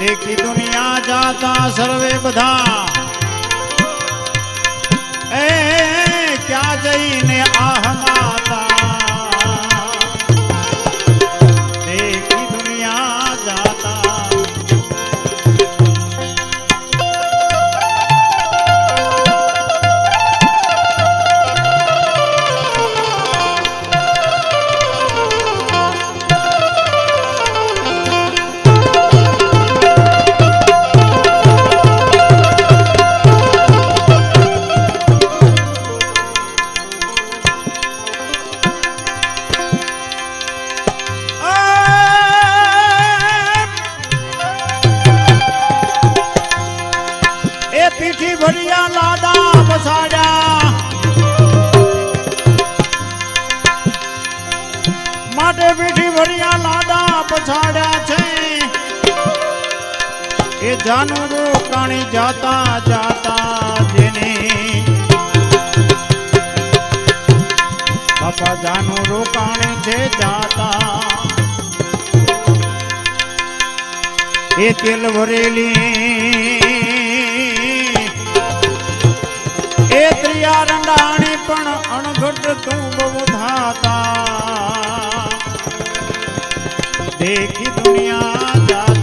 દેખી દુનિયા જાતા સર્વે બધા. એ ક્યાં જઈને આહ જાનવરો પ્રાણી જાતા જાતા જેને બાપા જાનવરો પ્રાણી છે જાતા. એ તેલ ભરેલી. એ ત્રિયા રંડાણી પણ અણઘટ તું બહુ ધાતા. દેખી દુનિયા જાતા.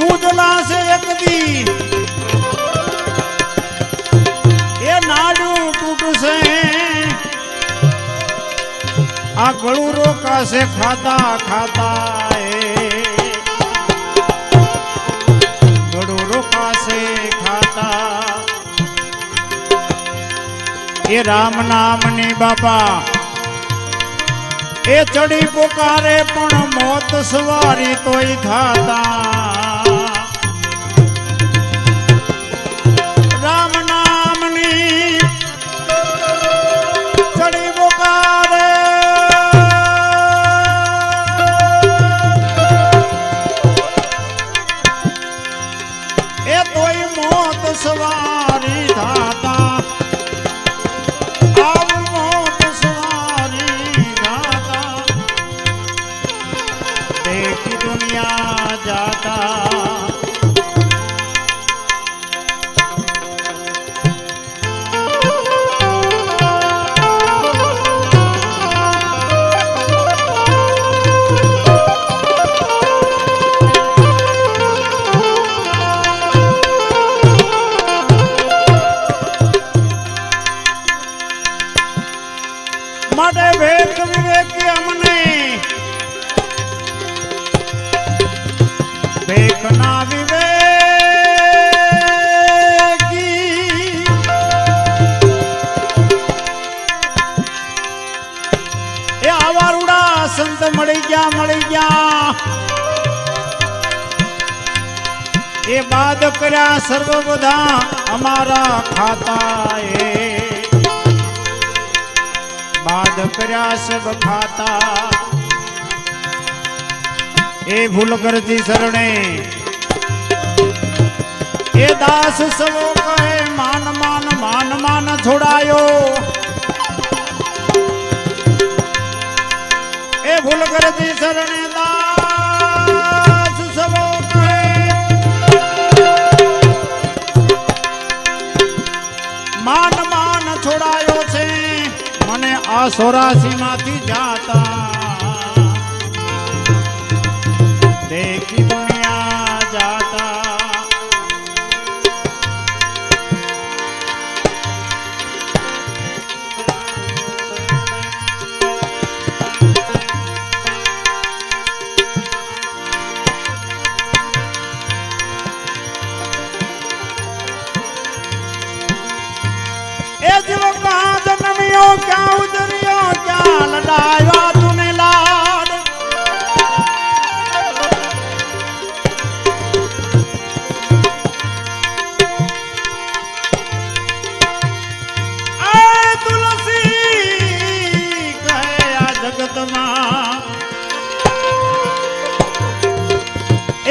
માટે છે એક દી. એ નાડું તૂટશે. આ ગળું રોકાશે ખાતા ખાતા ગળું રોકાશે ખાતા. એ રામ નામની બાપા. એ ચડી પોકારે પણ મોત સવારી તોય થાતા કર્યા સર્વ બધા અમારા ખાતા એ બાદ કર્યા સબ ખાતા. એ ભૂલ કરતી શરણે. એ દાસ સવો કહે, માન માન માન માન છોડાયો. એ ભૂલ કરતી શરણે માન માન છોડાયો છે. મને આ સોરાસી માંથી જાતા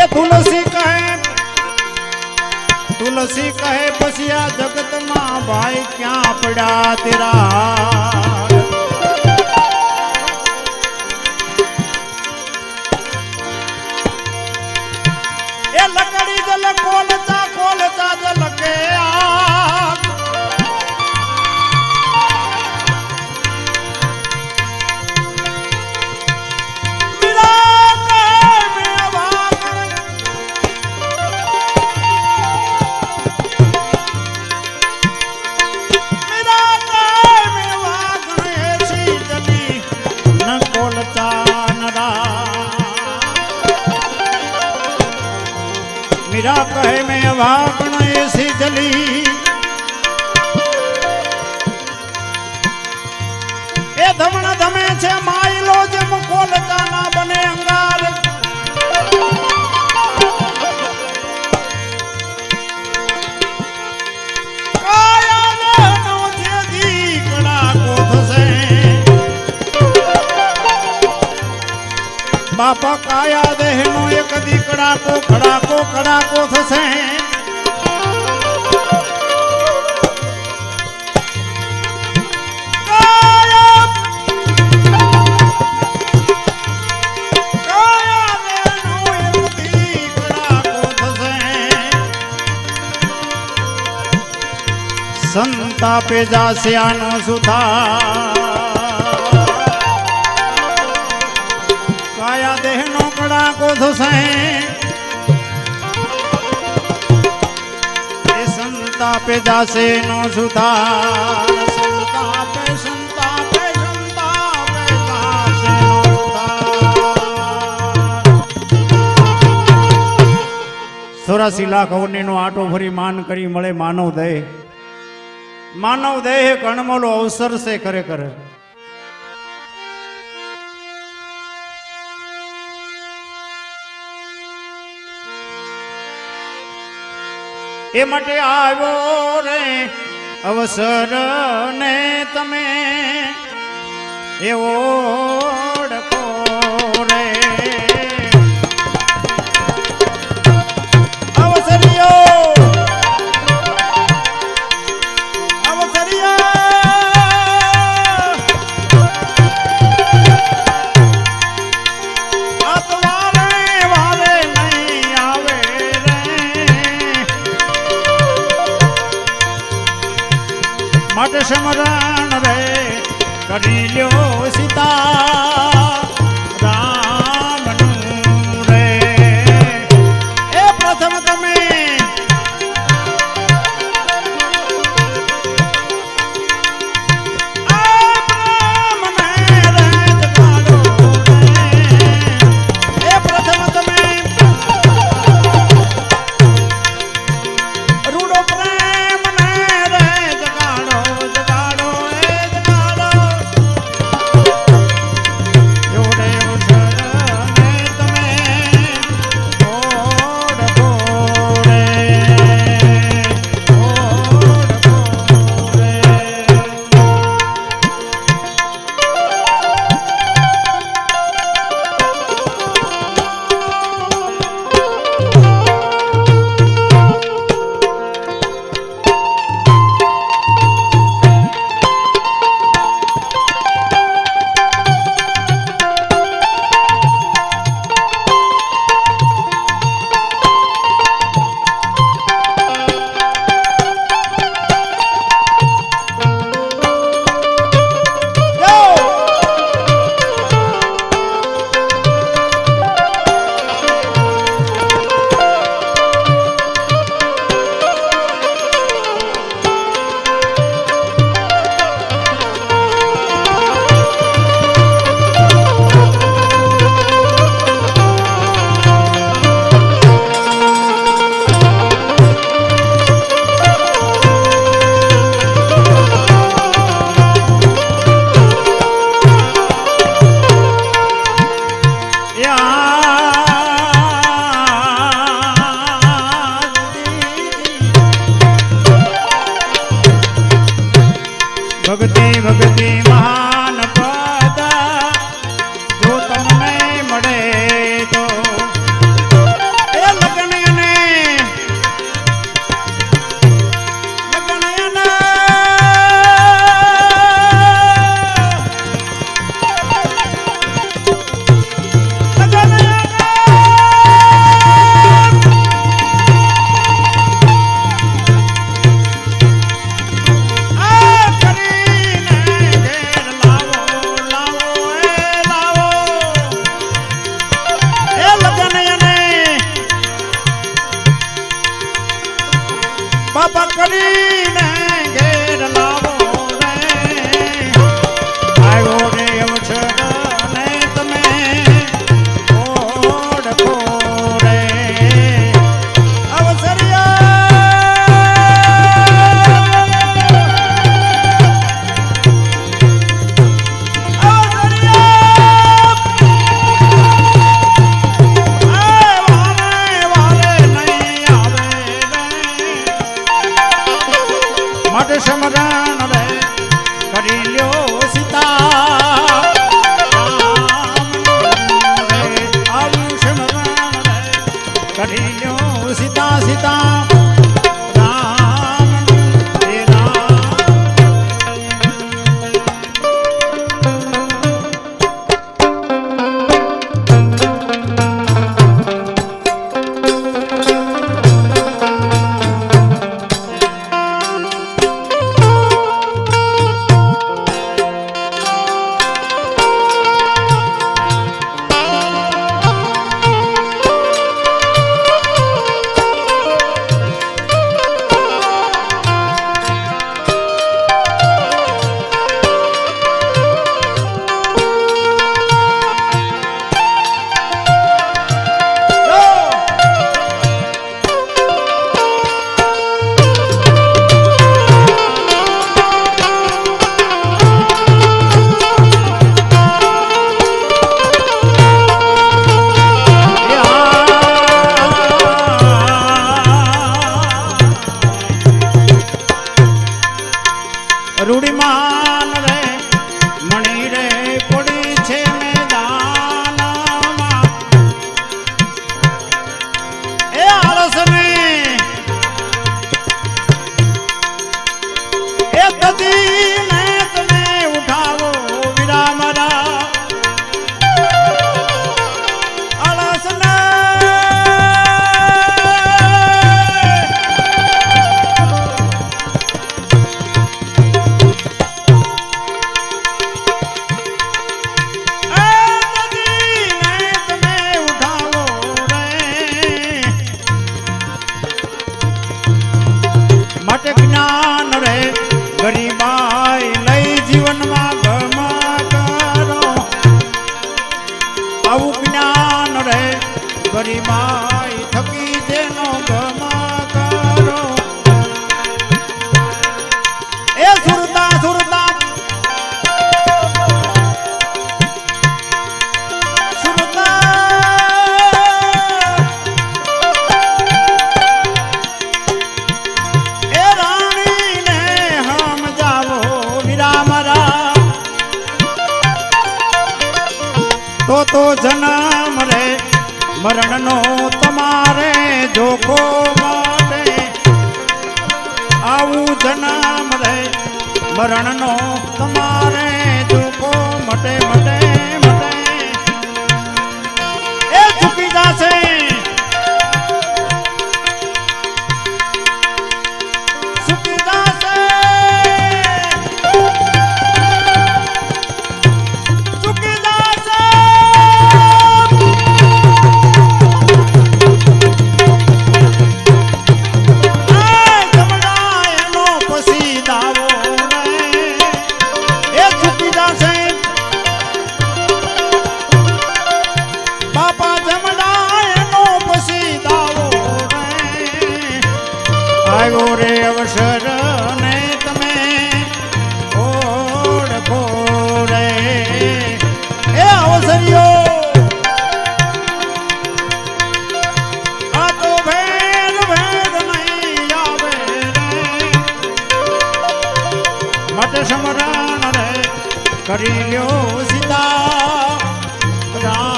એ તુલસી કહે તુલસી કહે પછી આ જગતમાં ભાઈ ક્યાં પડ્યા તેરા? મીરા કહે મેં વાગણ એસી જલી એ ધમણ બાપા કાયા દેહનો એક દી કડાકો કડાકો કડાકો થશે. સંતાપે જાશે આનો સુથાર. સંતાપે જાશે નો સુધાર સંતાપે સંતાપે સંતાપે નો સુધાર ચોરાસી લાખ અવનીનો આટો ભરી માન કરી મળે માનવ દેહ માનવ દેહ કણમોલો અવસર છે ખરેખર એ માટે આવ્યો રે અવસર ને તમે એવો ઓળખો રે. કરી લ્યો. મરણનો તમારે જોખો માટે. આવું નામ રે મરણનો રે સમરણ રે કરી લ્યો સીતા. રામ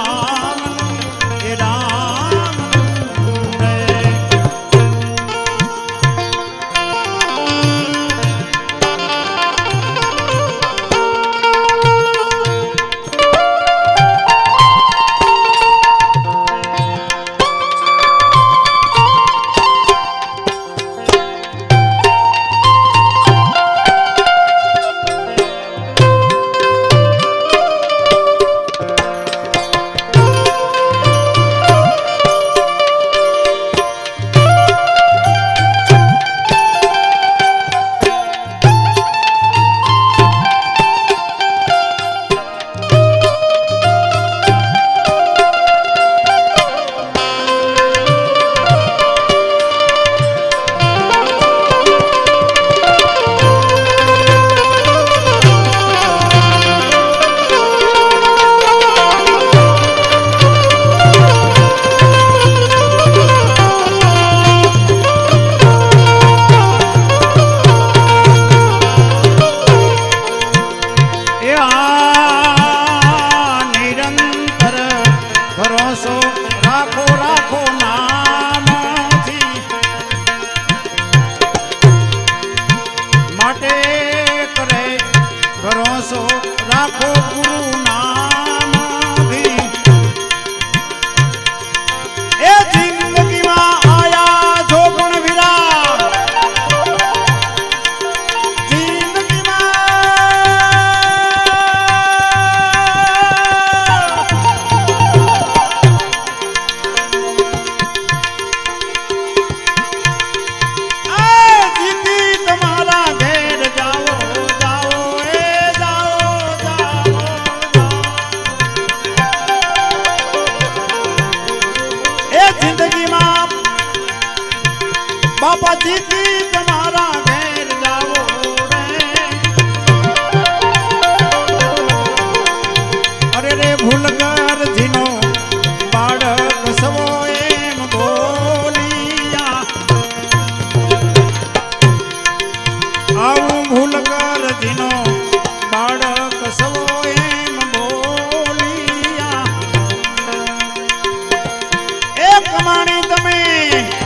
કમાણી તમે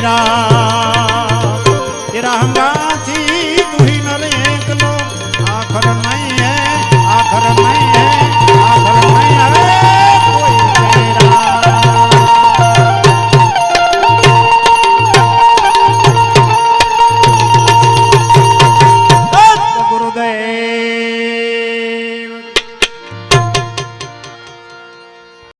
मेरा